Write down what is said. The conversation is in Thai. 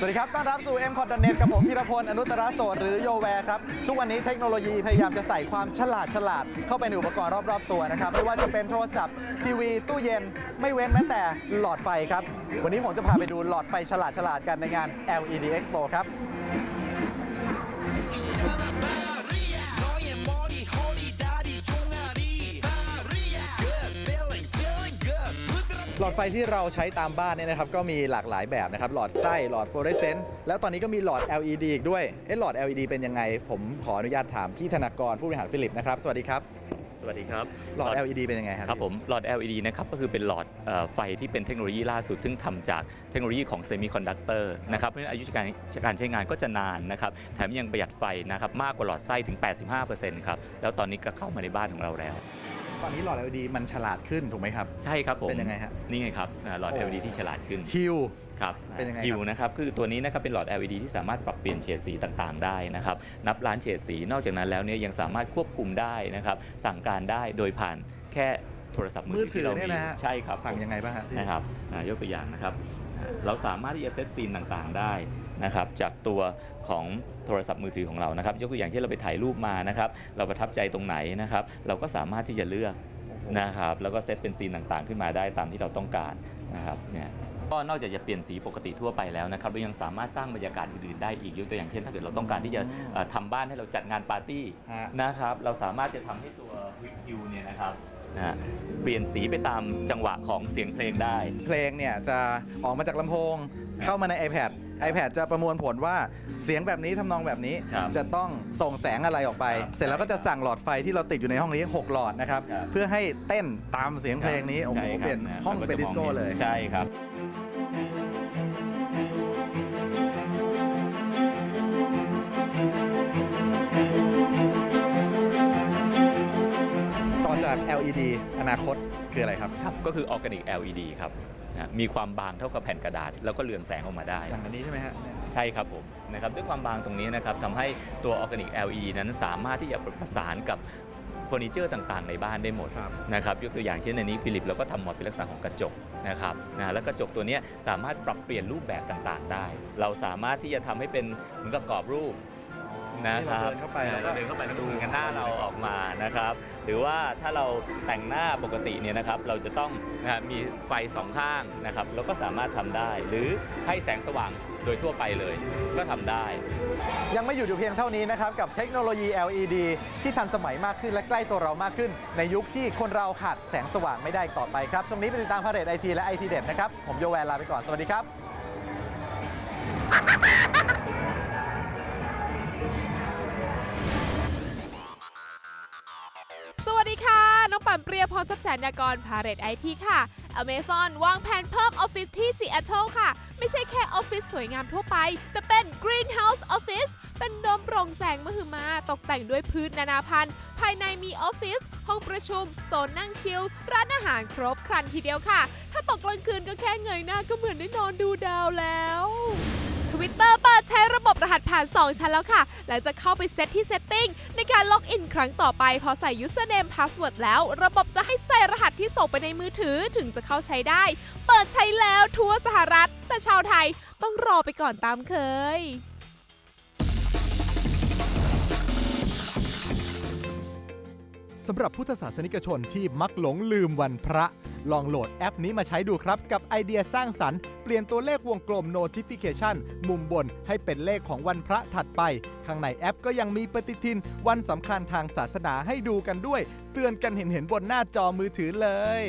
สวัสดีครับ ต้อนรับสู่ m c o t n e t กับผมพีรพล อนุตตรโสดหรือโยแวร์ครับ ทุกวันนี้เทคโนโลยีพยายามจะใส่ความฉลาดฉลาด เข้าไปในอุปกรณ์รอบ ๆ ตัวนะครับ ไม่ว่าจะเป็นโทรศัพท์ ทีวี ตู้เย็น ไม่เว้นแม้แต่หลอดไฟครับ วันนี้ผมจะพาไปดูหลอดไฟฉลาดฉลาดกันในงาน LED Expo ครับ หลอดไฟที่เราใช้ตามบ้านเนี่ยนะครับก็มีหลากหลายแบบนะครับ หลอดไส้หลอดฟลูออเรสเซนต์แล้วตอนนี้ก็มีหลอด LED อีกด้วยเอ๊ะหลอด LED เป็นยังไง ผมขออนุญาตถามพี่ธนากรผู้บริหารฟิลิปนะครับสวัสดีครับสวัสดีครับ หลอด LED เป็นยังไงครับครับผมหลอด LED นะครับก็คือเป็นหลอดเอ่อไฟที่เป็นเทคโนโลยีล่าสุด ซึ่งทำจากเทคโนโลยีของเซมิคอนดักเตอร์นะครับเพราะฉะนั้นอายุการการใช้งานก็จะนานนะครับแถมยังประหยัดไฟนะครับมากกว่าหลอดไส้ถึง 85%ครับแล้วตอนนี้ก็เข้ามาในบ้านของเราแล้ว ตอนนี้หลอด LED มันฉลาดขึ้นถูกไหมครับ ใช่ครับผมเป็นยังไงฮะนี่ไงครับอ่าหลอด โอ้ LED ที่ฉลาดขึ้นฮิว ครับเป็นยังไงครับ ฮิวนะครับคือตัวนี้นะครับเป็นหลอด LED ที่สามารถปรับเปลี่ยนเฉดสีต่างๆ ได้นะครับนับล้านเฉดสีนอกจากนั้นแล้วเนี่ยยังสามารถควบคุมได้นะครับสั่งการได้โดยผ่านแค่โทรศัพท์มืมืออถืถืออที่เราเนี่ยมีนะฮะใช่ครับสั่งผมยังไงบ้างฮะพี่ นะครับอ่ายกตัวอย่างนะครับอ่า เราสามารถที่จะเซตซีนต่างๆได้นะครับจากตัวของโทรศัพท์มือถือของเรานะครับ ยกตัวอย่างเช่นเราไปถ่ายรูปมานะครับ เราประทับใจตรงไหนนะครับ เราก็สามารถที่จะเลือกนะครับ แล้วก็เซตเป็นซีนต่างๆ ขึ้นมาได้ตามที่เราต้องการนะครับเนี่ยก็นอกจากจะเปลี่ยนสีปกติทั่วไปแล้วนะครับเรายังสามารถสร้างบรรยากาศอื่นๆได้อีกยกตัวอย่างเช่น ถ้าเกิดเราต้องการที่จะเอ่อทำบ้านให้เราจัดงานปาร์ตี้นะครับ เราสามารถจะทำให้ตัววิวเนี่ยนะครับ นะฮะเปลี่ยนสีไปตามจังหวะของเสียงเพลงได้ เพลงเนี่ยจะออกมาจากลำโพงเข้ามาใน iPad iPad จะประมวลผลว่าเสียงแบบนี้ทำนองแบบนี้ ครับจะต้องส่งแสงอะไรออกไป ครับเสร็จแล้วก็จะสั่งหลอดไฟที่เราติดอยู่ในห้องนี้ 6 หลอดนะครับ ครับ เพื่อให้เต้นตามเสียงเพลงนี้โอ้โหใช่ครับเป็นห้องมัก็เป็นจะดิสโก้มห็เลย ใช่ครับ LED อนาคตคืออะไรครับ ครับก็คือออร์แกนิก LED ครับนะมีความบางเท่ากับแผ่นกระดาษ แล้วก็เรืองแสงออกมาได้ อย่างอันนี้ใช่ไหมฮะ ใช่ครับผมนะครับด้วยความบางตรงนี้นะครับทำให้ตัวออร์แกนิก LED นั้นสามารถที่จะประสานกับเฟอร์นิเจอร์ต่างๆ ในบ้านได้หมดครับ นะครับยกตัวอย่างเช่นในนี้ฟิลิปเราก็ทำหมดเป็นลักษณะของกระจกนะครับนะแล้วกระจกตัวเนี้ยสามารถปรับเปลี่ยนรูปแบบต่างๆ ได้ เราสามารถที่จะทำให้เป็นเหมือนกับกรอบรูป นะนี่คเรารับเดินเข้าไปเราเดินเข้าไปแล้วดูกันหน้าเราออกมานะครับ หรือว่าถ้าเราแต่งหน้าปกติเนี่ยนะครับ เราจะต้องนะฮะมีไฟสองข้างนะครับเราก็สามารถทำได้ หรือให้แสงสว่างโดยทั่วไปเลย ก็ทำได้ ยังไม่หยุดอยู่เพียงเท่านี้นะครับ กับเทคโนโลยี LED ที่ทันสมัยมากขึ้นและใกล้ตัวเรามากขึ้น ในยุคที่คนเราขาดแสงสว่างไม่ได้อีกต่อไปครับ ช่วงนี้ไปติดตามพาเรดไอทีและไอทีเด็ดนะครับ ผมโยแวนลาไปก่อน สวัสดีครับ รียพรทรัพย์แสนยากรพาเรตไอทีค่ะ Amazon วางแผนเพิ่มออฟฟิศที่ซีแอตเทิลค่ะ ไม่ใช่แค่ออฟฟิศสวยงามทั่วไป แต่เป็น Greenhouse Office เป็นโดมโปร่งแสงมหึมาตกแต่งด้วยพื้นนานาพันธุ์ ภายในมีออฟฟิศห้องประชุม โซนนั่งชิล ร้านอาหารครบครันทีเดียวค่ะ ถ้าตกกลางคืนก็แค่เงยหน้าก็เหมือนได้นอนดูดาวแล้ว Twitter เปิดใช้ระบบรหัสผ่าน 2 ชั้นแล้วค่ะ และจะเข้าไปเซตที่ Setting ในการล็อกอินครั้งต่อไป พอใส่ Username Password แล้ว ระบบจะให้ใส่รหัสที่ส่งไปในมือถือถึงจะเข้าใช้ได้ เปิดใช้แล้วทั่วสหรัฐ แต่ชาวไทยต้องรอไปก่อนตามเคยสำหรับพุทธศาสนิกชนที่มักหลงลืมวันพระ ลองโหลดแอปนี้มาใช้ดูครับกับไอเดียสร้างสรรค์ เปลี่ยนตัวเลขวงกลม notification มุมบนให้เป็นเลขของวันพระถัดไป ข้างในแอปก็ยังมีปฏิทิน วันสำคัญทางศาสนาให้ดูกันด้วย เตือนกันเห็นเห็นบนหน้าจอมือถือเลย